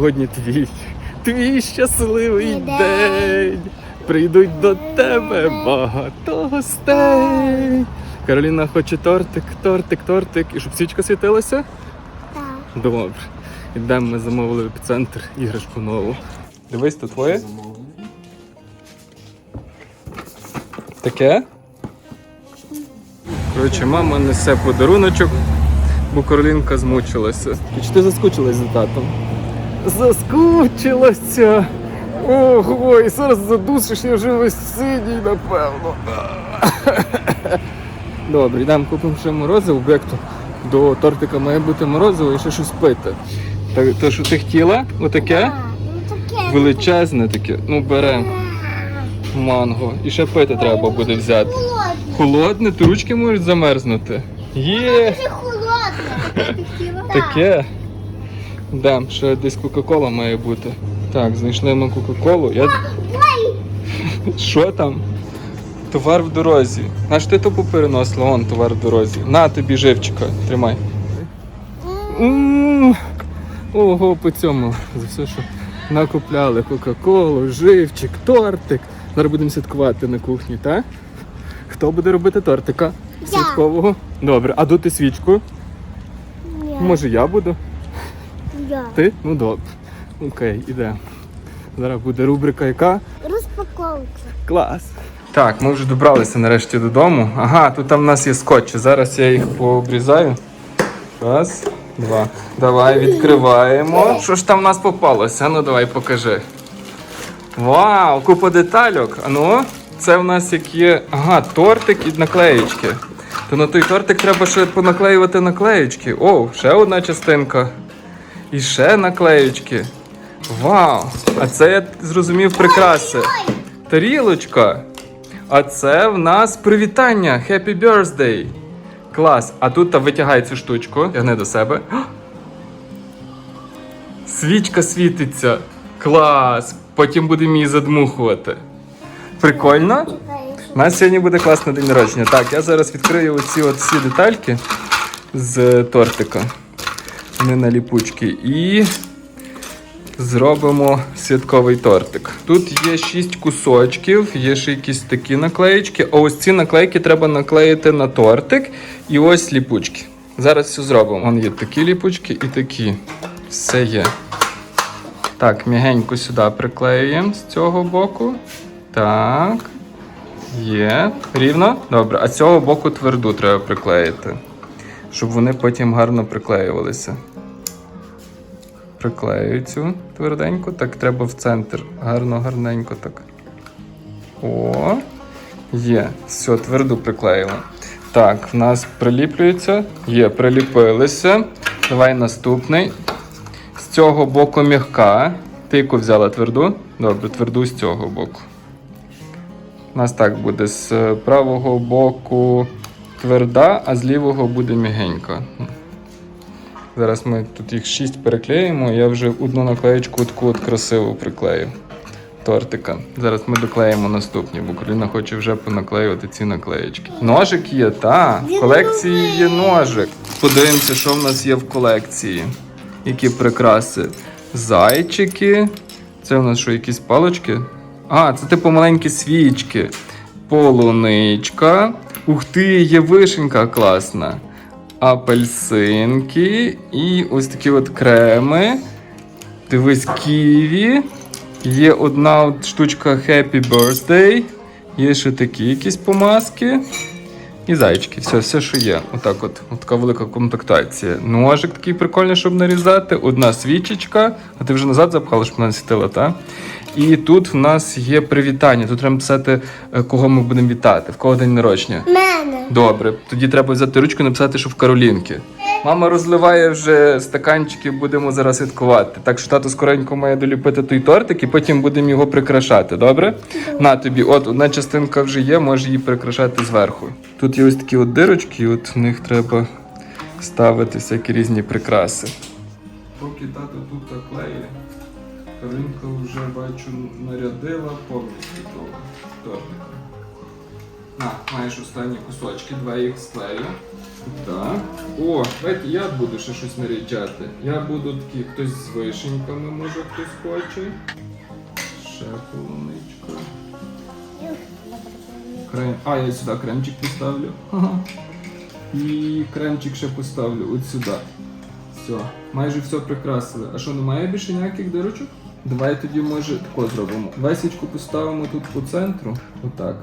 Сьогодні твій, твій щасливий День. день. Прийдуть до тебе багато гостей. Кароліна хоче тортик, тортик, тортик. І щоб свічка світилася? Так. Добре. Ідемо, ми замовили в епіцентр іграшку нову. Дивись, то твоє? Таке? Коротше, мама несе подаруночок, бо Каролінка змучилася. Чи ти заскучилась за татом? Заскучилася! Ого, і зараз задушиш, я вже весь синій, напевно. Добре, йдемо купимо ще морозиво, бо як то до тортика має бути морозиво і ще щось пити. Так, то, що ти хотіла, отаке Так, ну величезне таке. Ну, беремо манго. І ще пити треба буде взяти. Холодне. То ручки можуть замерзнути. Є! Ти? Таке. Да, ще десь Кока-Кола має бути. Так, знайшли ми Кока-Колу. Я... Що там? Товар в дорозі. Наш ти то попереносила, он товар в дорозі. На тобі живчика, тримай. М, Ого, по цьому. За все, що накупляли Кока-Колу, живчик, тортик. Зараз будемо святкувати на кухні, так? Хто буде робити тортика? Я. Святкового? Добре, а дути свічку? Ні. Може я буду? Я. Ти? Ну добре. Окей, іде. Зараз буде рубрика яка? Розпаковка. Клас. Так, ми вже добралися нарешті додому. Ага, тут там в нас є скотчі. Зараз я їх пообрізаю. Раз, два. Давай відкриваємо. Що ж там в нас попалося? Ну давай покажи. Вау, купа детальок. А ну, це в нас як є. Ага, тортик і наклеєчки. То на той тортик треба ще понаклеювати наклеєчки. О, ще одна частинка. І ще наклеєчки. Вау! А це я зрозумів прикраси. Тарілочка. А це в нас привітання. Happy birthday. Клас. А тут та витягай цю штучку. Тягни до себе. Свічка світиться. Клас. Потім будемо її задмухувати. Прикольно? У нас сьогодні буде класний день народження. Так, я зараз відкрию оці от всі детальки з тортика. Вони на ліпучки. І зробимо святковий тортик. Тут є 6 кусочків, є ще якісь такі наклеїчки. А ось ці наклейки треба наклеїти на тортик. І ось ліпучки. Зараз все зробимо. Вон є такі ліпучки і такі. Все є. Так, м'ягенько сюди приклеюємо з цього боку. Так. Є. Рівно? Добре. А з цього боку тверду треба приклеїти. Щоб вони потім гарно приклеювалися. Приклею цю тверденько. Так, треба в центр. Гарно, гарненько так. О, є. Все, тверду приклеїли. Так, в нас приліплюється. Є, приліпилися. Давай наступний. З цього боку м'яка. Ти яку взяла тверду? Добре, тверду з цього боку. У нас так буде з правого боку тверда, а з лівого буде м'ягенька. Зараз ми тут їх шість переклеїмо. Я вже одну наклеєчку таку от красиву приклею. Тортика. Зараз ми доклеїмо наступні, бо Кароліна хоче вже понаклеювати ці наклеєчки. Ножик є, та. В колекції є ножик. Подивимося, що в нас є в колекції. Які прикраси. Зайчики. Це у нас що, якісь палочки? А, це типу маленькі свічки. Полуничка. Ух ти, є вишенька класна. Апельсинки. І ось такі от креми. Дивись, ківі. Є одна от штучка Happy Birthday. Є ще такі якісь помазки. І зайчики, все, все, що є. Отак от, от така велика комплектація. Ножик такий прикольний, щоб нарізати. Одна свічечка. А ти вже назад запхала, щоб вона світила, так? І тут в нас є привітання. Тут треба писати, е, кого ми будемо вітати, в кого день народження. Мене. Добре, тоді треба взяти ручку і написати, що в Каролінки. Мама розливає вже стаканчики, будемо зараз святкувати. Так що тато скоренько має доліпити той тортик і потім будемо його прикрашати, добре? На тобі, от одна частинка вже є, можеш її прикрашати зверху. Тут є ось такі от дирочки, і от в них треба ставити всякі різні прикраси. Поки тато тут клеє, Каролінка вже бачу нарядила повністю того тортика. На, маєш останні кусочки, два їх склею. Так. О, давайте я буду ще щось наряджати. Я буду такий, хтось з вишеньками, може хтось хоче. Ще полуничка. Крем. А, я сюди кремчик поставлю. І кремчик ще поставлю от сюди. Все, майже все прикрасили. А що, немає більше ніяких дирочок? Давай тоді, може, тако зробимо. Давай свічку поставимо тут по центру. Отак.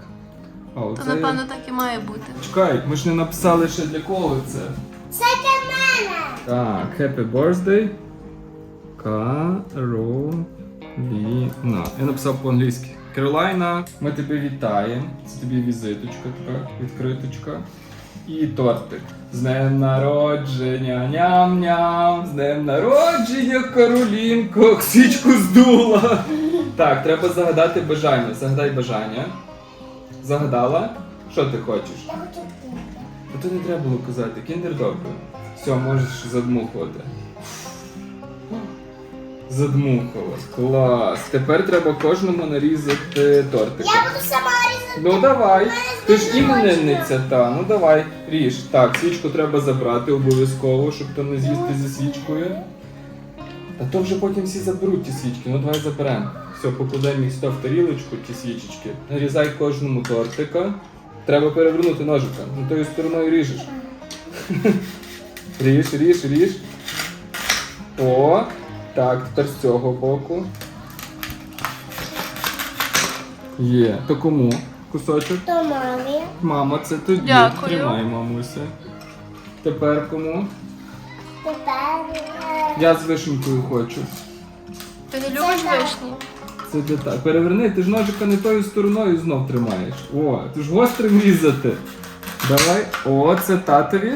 А То напевно так і має бути. Чекай, ми ж не написали ще для кого це. Це для мене. Так, Happy Birthday. Кароліна. Я написав по-англійськи. Каролайна, ми тебе вітаємо. Це тобі візиточка така, відкриточка. І тортик. З днем народження, ням-ням. З днем народження, Каролінко. Свічку здула. Так, треба загадати бажання. Загадай бажання. Загадала? Що ти хочеш? Я хочу кінка. А то не треба було казати, кіндер добре. Все, можеш задмухувати. Задмухала. Клас. Тепер треба кожному нарізати тортик. Я буду сама різати. Ну давай. Ти ж іменинниця, та. Ну давай, ріж. Так, свічку треба забрати обов'язково, щоб то не з'їсти зі свічкою. Та то вже потім всі заберуть ті свічки. Ну давай заберемо. Все, покладемо їх сюди в тарілочку, ті свічечки. Нарізай кожному тортика. Треба перевернути ножика. Ну тою стороною ріжеш. Ріж, ріж, ріж. О, так, тепер з цього боку. Є. То кому? Кусочок? То мамі. Мама, це тобі. Дякую. Тримай, мамуся. Тепер кому? Тепер. е, Я з вишенькою хочу. Ти не любиш вишні? Це для так. Переверни, ти ж ножика не тою стороною знов тримаєш. О, ти ж гострим різати. Давай. О, це татові.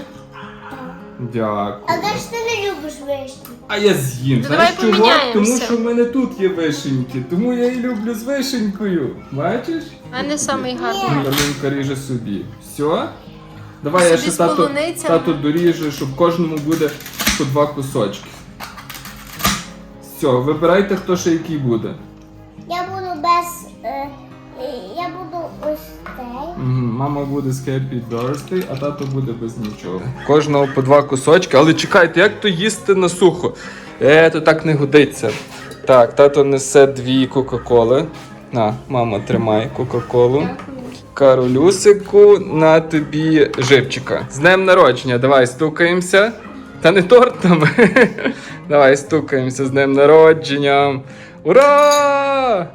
Дякую. А де ж ти не любиш вишні? А я з'їм. Ну, Знаєш давай чого? поміняємося. Тому що в мене тут є вишеньки. Тому я і люблю з вишенькою. Бачиш? У мене самий гарний. Малинка ріже собі. Все? Давай я Собі ще з тату, полуницями. тату доріжу, щоб кожному буде по два кусочки. Все, вибирайте, хто ще який буде. Я буду без. е, я буду ось цей. Мгм, Мама буде з Happy Birthday, а тато буде без нічого. Кожного по два кусочки, але чекайте, як то їсти на сухо? Е, то так не годиться. Так, тато несе дві Кока-Коли. На, мама, тримай Кока-Колу. Каролюсику, на тобі живчика. З днем народження, давай стукаємося. Та не тортами. давай стукаємося з днем народження. Ура!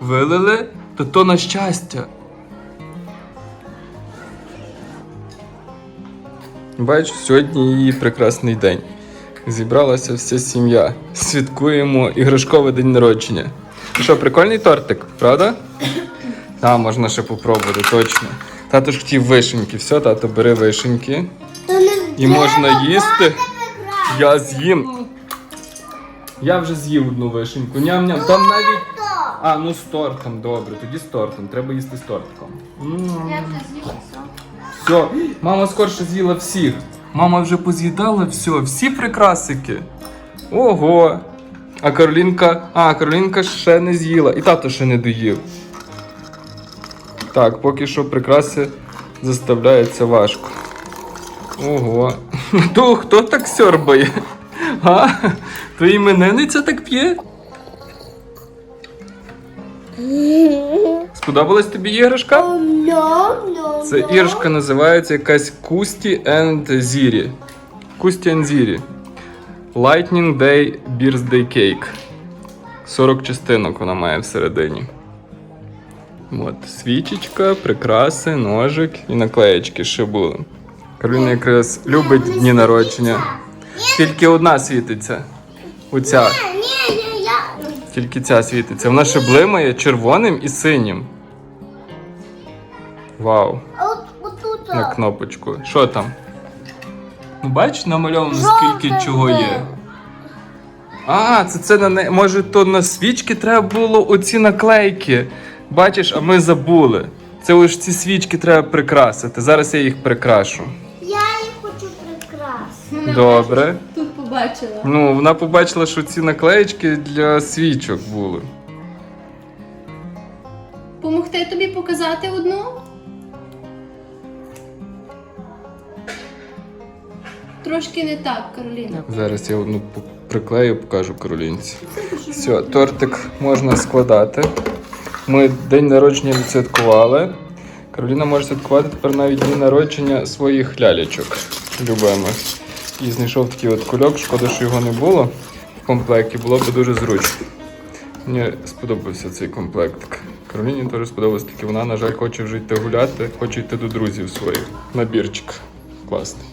Вилили. Та то на щастя. Бачу, сьогодні її прекрасний день. Зібралася вся сім'я. Святкуємо іграшковий день народження. Що, прикольний тортик, правда? Так, можна ще попробувати, точно. Тато ж хотів вишеньки. Все, тато, бери вишеньки. І можна їсти. Я з'їм. Я вже з'їв одну вишеньку. Ням-ням. Там навіть. А, ну з тортом, добре, тоді з тортом. Треба їсти з тортиком. М. Я вже з'їв все. Все, мама скорше з'їла всіх. Мама вже поз'їдала все, всі прикрасики. Ого. А Каролінка. А, Каролінка ще не з'їла. І тато ще не доїв. Так, поки що прикраси заставляється важко. Ого. То хто так сьорбає? А? То іменинниця так п'є? Сподобалась тобі іграшка? Це іршка називається якась Кусті and Зірі. Кусті and Зірі. Lightning Day Birthday Cake. 40 частинок вона має всередині. От, свічечка, прикраси, ножик і наклеєчки ще були. Кароліна якраз любить дні народження. Тільки одна світиться. Оця. Ні, ні, я. Тільки ця світиться. Вона ще блимає червоним і синім. Вау. А от на кнопочку. Що там? Ну, бач, намальовано скільки чого є. А, це це на не. Може, то на свічки треба було оці наклейки. Бачиш, а ми забули. Це ось ці свічки треба прикрасити. Зараз я їх прикрашу. Я їх хочу прикрасити. Добре. Побачила. Ну, вона побачила, що ці наклеєчки для свічок були. Помогти тобі показати одну? Трошки не так, Кароліна. Зараз я одну приклею, покажу Каролінці. Все, тортик можна складати. Ми день народження відсвяткували. Кароліна може святкувати тепер навіть дні народження своїх лялечок любимих. І знайшов такий от кульок, шкода, що його не було в комплекті, було б дуже зручно. Мені сподобався цей комплект. Кароліні теж сподобався, тільки вона, на жаль, хоче вже йти гуляти, хоче йти до друзів своїх. Набірчик. Класний.